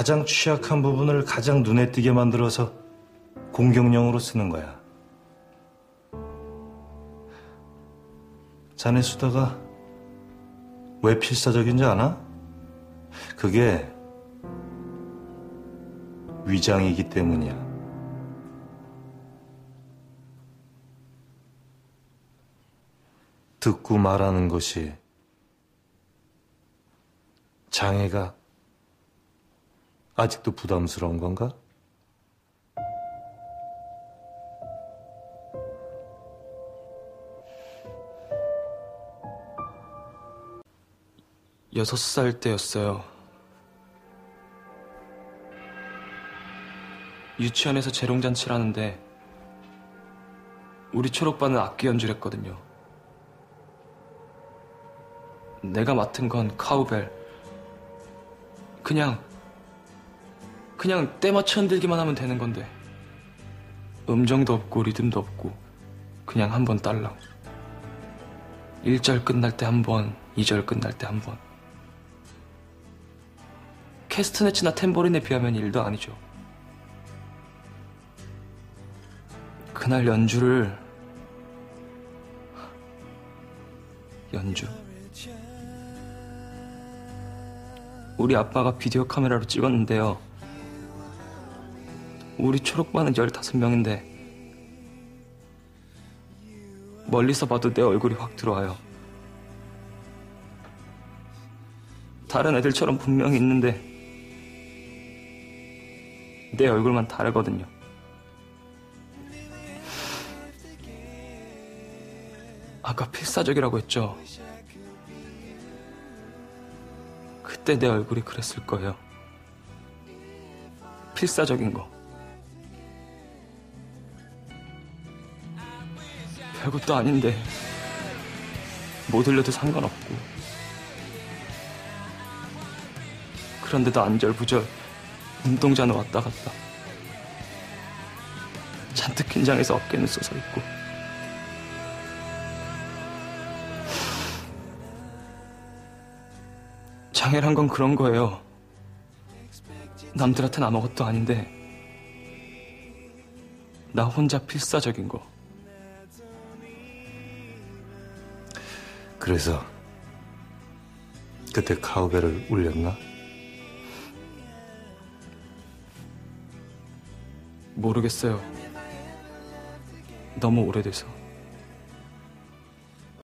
가장 취약한 부분을 가장 눈에 띄게 만들어서 공격용으로 쓰는 거야. 자네 수다가 왜 필사적인지 아나? 그게 위장이기 때문이야. 듣고 말하는 것이 장애가 아직도 부담스러운 건가? 여섯 살 때였어요. 유치원에서 재롱잔치를 하는데 우리 초록반은 악기 연주를 했거든요. 내가 맡은 건 카우벨. 그냥 그냥 때 맞춰 흔들기만 하면 되는 건데 음정도 없고 리듬도 없고 그냥 한 번 딸랑 1절 끝날 때 한 번, 2절 끝날 때 한 번. 캐스트네치나 탬버린에 비하면 일도 아니죠. 그날 연주를 연주 우리 아빠가 비디오 카메라로 찍었는데요. 우리 초록반은 15명인데 멀리서 봐도 내 얼굴이 확 들어와요. 다른 애들처럼 분명히 있는데 내 얼굴만 다르거든요. 아까 필사적이라고 했죠. 그때 내 얼굴이 그랬을 거예요. 필사적인 거. 별것도 아닌데 못 흘려도 상관없고. 그런데도 안절부절 운동장을 왔다 갔다. 잔뜩 긴장해서 어깨는 솟아 있고. 장애란 건 그런 거예요. 남들한텐 아무것도 아닌데 나 혼자 필사적인 거 그래서 그때 카우벨을 울렸나? 모르겠어요. 너무 오래돼서.